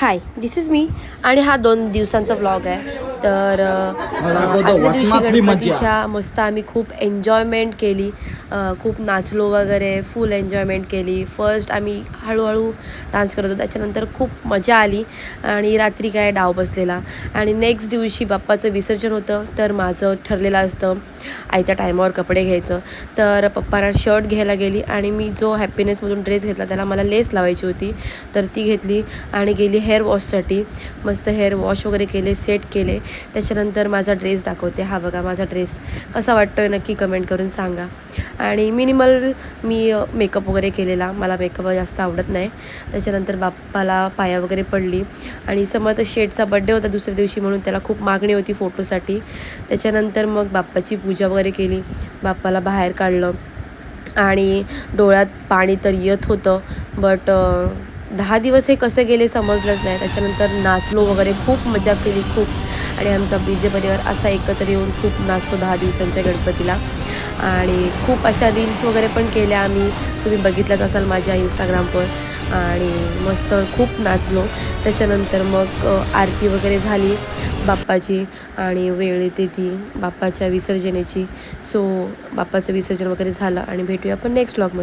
Hi this is me आणि हा दोन दिवसांचा व्लॉग आहे. तर आदल्या दिवशी. गणपतीच्या मस्त आम्ही खूप एन्जॉयमेंट केली. खूप नाचलो वगैरे फुल एन्जॉयमेंट केली. फर्स्ट आम्ही हळूहळू डान्स करत होतो. त्याच्यानंतर खूप मजा आली आणि रात्री काय डाव बसलेला. आणि नेक्स्ट दिवशी बाप्पाचं विसर्जन होतं. तर माझं ठरलेलं असतं आयत्या टायमावर कपडे घ्यायचं. तर पप्पांना शर्ट घ्यायला गेली आणि मी जो हॅपीनेसमधून ड्रेस घेतला त्याला मला लेस लावायची होती. तर ती घेतली आणि गेली हेअर वॉशसाठी मस्त हेअर वॉश वगैरे केले सेट केले. त्याच्यानंतर माझा ड्रेस दाखवते. हा बघा माझा ड्रेस. कसा आहे नक्की कमेंट करून सांगा. आणि मिनिमल मी मेकअप वगैरे केलेला. मला मेकअप जास्त आवडत नाही. त्याच्यानंतर बाप्पाला पाया वगैरे पडली. आणि समर्थ शेठचा बड्डे होता दुसऱ्या दिवशी म्हणून त्याला खूप मागणी होती फोटोसाठी त्याच्यानंतर मग बाप्पाची पूजा वगैरे केली. बाप्पाला बाहेर काढलं. आणि डोळ्यात पाणी तर येत होतं. बट दहा दिवस हे कसे गेले समजलंच नाही. त्याच्यानंतर नाचलो वगैरे खूप मजा केली. खूप आणि आमचा बी जे परिवार असा एकत्र येऊन खूप नाचतो दहा दिवसांच्या गणपतीला. आणि खूप अशा रील्स वगैरे पण केल्या आम्ही. तुम्ही बघितल्याच असाल माझ्या इंस्टाग्रामवर आणि मस्त खूप नाचलो. त्याच्यानंतर मग आरती वगैरे झाली बाप्पाची आणि वेळ येते ती बाप्पाच्या विसर्जनेची. सो बाप्पाचं विसर्जन वगैरे झालं आणि भेटूया आपण नेक्स्ट ब्लॉगमध्ये